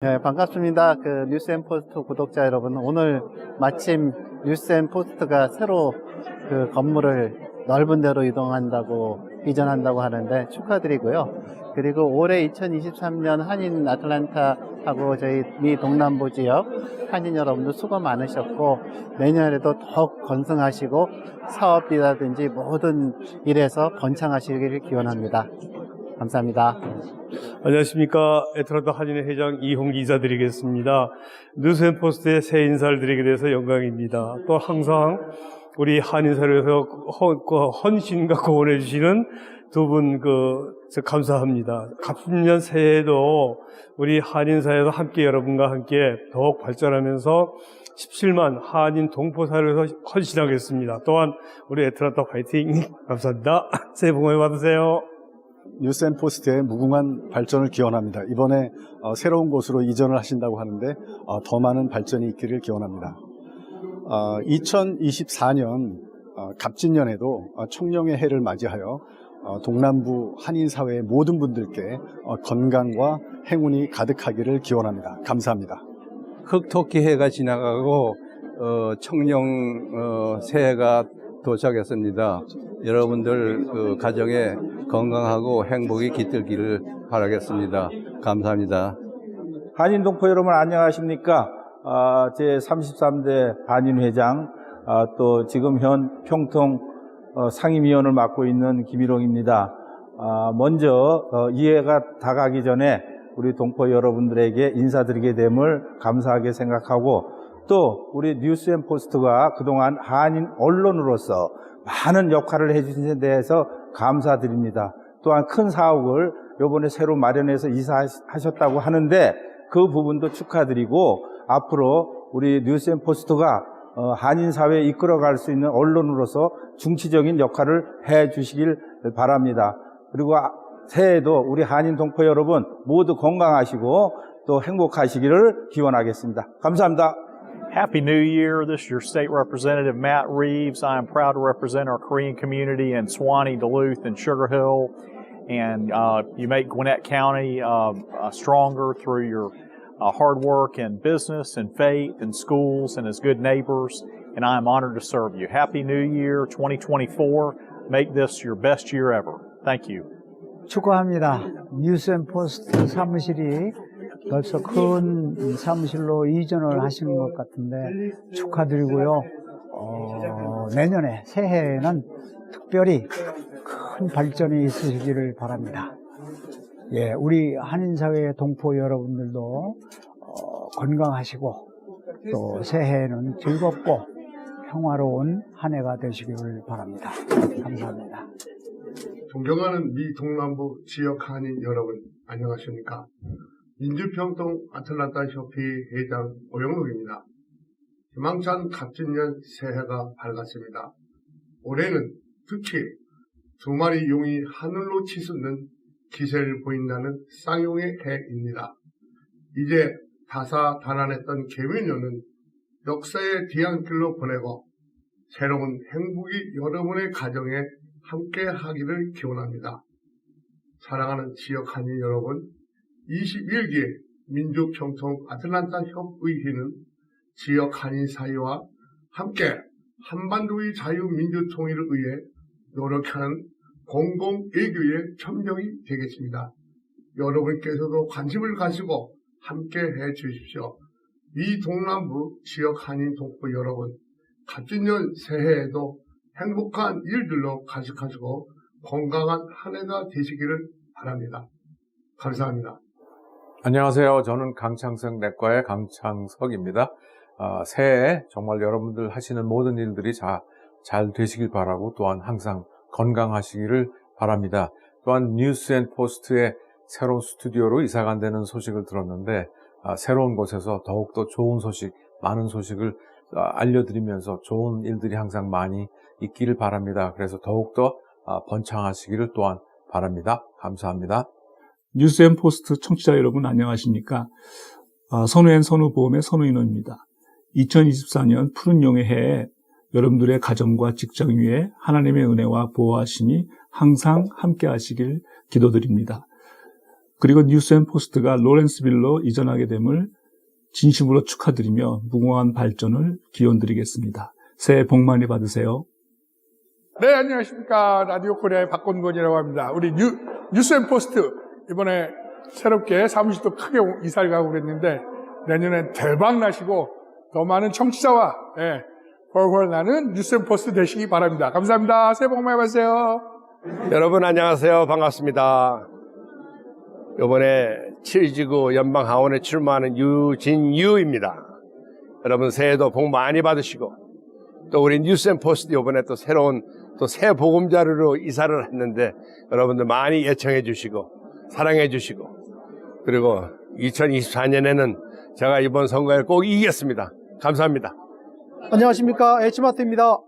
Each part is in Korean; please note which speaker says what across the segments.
Speaker 1: 네, 반갑습니다. 그 뉴스앤포스트 구독자 여러분. 오늘 마침 뉴스앤포스트가 새로 그 건물을 넓은 데로 이동한다고 이전한다고 하는데 축하드리고요. 그리고 올해 2023년 한인 아틀란타하고 저희 미 동남부 지역 한인 여러분들 수고 많으셨고 내년에도 더욱 건승하시고 사업이라든지 모든 일에서 번창하시기를 기원합니다. 감사합니다.
Speaker 2: 안녕하십니까. 애틀란타 한인회 회장 이홍기 이사드리겠습니다. 뉴스앤포스트의 새 인사를 드리게 돼서 영광입니다. 또 항상 우리 한인사회에서 헌, 그 헌신과 고원해 주시는 두 분 그, 저 감사합니다. 갑신년 새해에도 우리 한인사회에서 함께 여러분과 함께 더욱 발전하면서 17만 한인 동포사회에서 헌신하겠습니다. 또한 우리 애틀란타 화이팅! 감사합니다. 새해 복 많이 받으세요.
Speaker 3: 뉴스앤포스트의 무궁한 발전을 기원합니다. 이번에 어, 새로운 곳으로 이전을 하신다고 하는데 어, 더 많은 발전이 있기를 기원합니다. 어, 2024년 어, 갑진년에도 어, 청룡의 해를 맞이하여 어, 동남부 한인사회의 모든 분들께 어, 건강과 행운이 가득하기를 기원합니다. 감사합니다.
Speaker 4: 흑토끼 해가 지나가고 어, 청룡 어, 새해가 도착했습니다. 여러분들 그 가정에 건강하고 행복이 깃들기를 바라겠습니다. 감사합니다.
Speaker 5: 한인 동포 여러분 안녕하십니까? 아, 제 33대 한인 회장 아, 또 지금 현 평통 어, 상임위원을 맡고 있는 김일홍입니다. 아, 먼저 어, 이해가 다가기 전에 우리 동포 여러분들에게 인사드리게 됨을 감사하게 생각하고 또 우리 뉴스앤포스트가 그동안 한인 언론으로서 많은 역할을 해주신 데 대해서 감사드립니다. 또한 큰 사옥을 요번에 새로 마련해서 이사하셨다고 하는데 그 부분도 축하드리고 앞으로 우리 뉴스앤포스트가 어, 한인 사회에 이끌어갈 수 있는 언론으로서 중치적인 역할을 해 주시길 바랍니다. 그리고 아- 새해에도 우리 한인 동포 여러분 모두 건강하시고 또 행복하시기를 기원하겠습니다. 감사합니다.
Speaker 6: Happy New Year. This is your state representative, Matt Reeves. I am proud to represent our Korean community in Swanee, Duluth, and Sugar Hill. And uh, you make Gwinnett County uh, uh, stronger through your uh, hard work in business and faith and schools and as good neighbors. And I am honored to serve you. Happy New Year 2024. Make this your best year ever. Thank you.
Speaker 7: 축하합니다. 뉴스앤포스트 사무실이 벌써 큰 사무실로 이전을 하시는 것 같은데 축하드리고요. 어, 내년에 새해에는 특별히 큰 발전이 있으시기를 바랍니다. 예, 우리 한인사회의 동포 여러분들도 어, 건강하시고 또 새해에는 즐겁고 평화로운 한 해가 되시기를 바랍니다. 감사합니다.
Speaker 8: 존경하는 미 동남부 지역 한인 여러분, 안녕하십니까? 민주평통 아틀란타 협회 회장 오영록입니다. 희망찬 갑진년 새해가 밝았습니다. 올해는 특히 두 마리 용이 하늘로 치솟는 기세를 보인다는 쌍용의 해입니다. 이제 다사다난했던 개회년은 역사의 뒤안길로 보내고 새로운 행복이 여러분의 가정에 함께 하기를 기원합니다. 사랑하는 지역 한인 여러분, 21기 민주평통 아틀란타 협의회는 지역 한인 사회와 함께 한반도의 자유민주통일을 위해 노력하는 공공외교의 천명이 되겠습니다. 여러분께서도 관심을 가지고 함께 해 주십시오. 미 동남부 지역 한인 동포 여러분, 갑진년 새해에도 행복한 일들로 가득하시고 건강한 한 해가 되시기를 바랍니다. 감사합니다.
Speaker 9: 안녕하세요. 저는 강창석 내과의 강창석입니다. 아, 새해 정말 여러분들 하시는 모든 일들이 자, 잘 되시길 바라고 또한 항상 건강하시기를 바랍니다. 또한 뉴스 앤 포스트의 새로운 스튜디오로 이사 간다는 소식을 들었는데 아, 새로운 곳에서 더욱더 좋은 소식, 많은 소식을 아, 알려드리면서 좋은 일들이 항상 많이 있기를 바랍니다. 그래서 더욱더 아, 번창하시기를 또한 바랍니다. 감사합니다.
Speaker 10: 뉴스앤포스트 청취자 여러분 안녕하십니까? 아, 선우앤 선우보험의 선우인호입니다. 2024년 푸른 용의 해에 여러분들의 가정과 직장 위에 하나님의 은혜와 보호하심이 항상 함께 하시길 기도드립니다. 그리고 뉴스앤포스트가 로렌스빌로 이전하게 됨을 진심으로 축하드리며 무궁한 발전을 기원드리겠습니다. 새해 복 많이 받으세요.
Speaker 11: 네, 안녕하십니까. 라디오 코리아의 박건건이라고 합니다. 우리 뉴, 뉴스앤포스트, 이번에 새롭게 사무실도 크게 이사를 가고 그랬는데, 내년엔 대박 나시고, 더 많은 청취자와, 예, 훨훨 나는 뉴스앤포스트 되시기 바랍니다. 감사합니다. 새해 복 많이 받으세요.
Speaker 12: 여러분 안녕하세요. 반갑습니다. 이번에 7지구 연방하원에 출마하는 유진유입니다. 여러분 새해도 복 많이 받으시고 또 우리 뉴스앤포스트 이번에 또 새로운 또 새 보금자루로 이사를 했는데 여러분들 많이 예청해 주시고 사랑해 주시고 그리고 2024년에는 제가 이번 선거에 꼭 이기겠습니다. 감사합니다.
Speaker 13: 안녕하십니까. H마트입니다.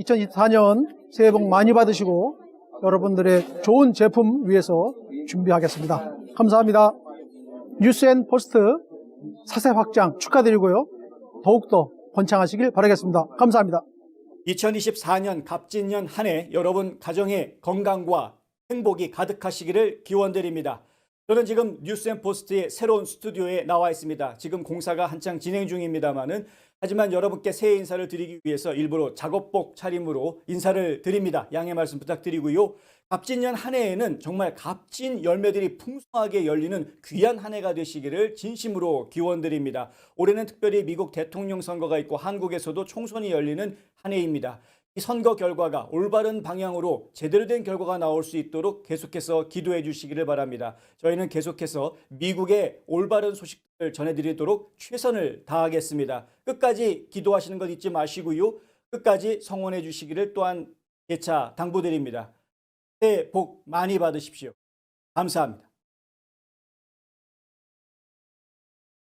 Speaker 13: 2024년 새해 복 많이 받으시고 여러분들의 좋은 제품 위해서 준비하겠습니다. 감사합니다. 뉴스앤 포스트 사세 확장 축하드리고요. 더욱더 번창하시길 바라겠습니다. 감사합니다.
Speaker 14: 2024년 갑진년 한 해 여러분 가정의 건강과 행복이 가득하시기를 기원드립니다. 저는 지금 뉴스앤포스트의 새로운 스튜디오에 나와 있습니다. 지금 공사가 한창 진행 중입니다만은 하지만 여러분께 새해 인사를 드리기 위해서 일부러 작업복 차림으로 인사를 드립니다. 양해 말씀 부탁드리고요. 갑진년 한 해에는 정말 값진 열매들이 풍성하게 열리는 귀한 한 해가 되시기를 진심으로 기원드립니다. 올해는 특별히 미국 대통령 선거가 있고 한국에서도 총선이 열리는 한 해입니다. 이 선거 결과가 올바른 방향으로 제대로 된 결과가 나올 수 있도록 계속해서 기도해 주시기를 바랍니다. 저희는 계속해서 미국의 올바른 소식을 전해드리도록 최선을 다하겠습니다. 끝까지 기도하시는 것 잊지 마시고요. 끝까지 성원해 주시기를 또한 재차 당부드립니다. 새해 복 많이 받으십시오. 감사합니다.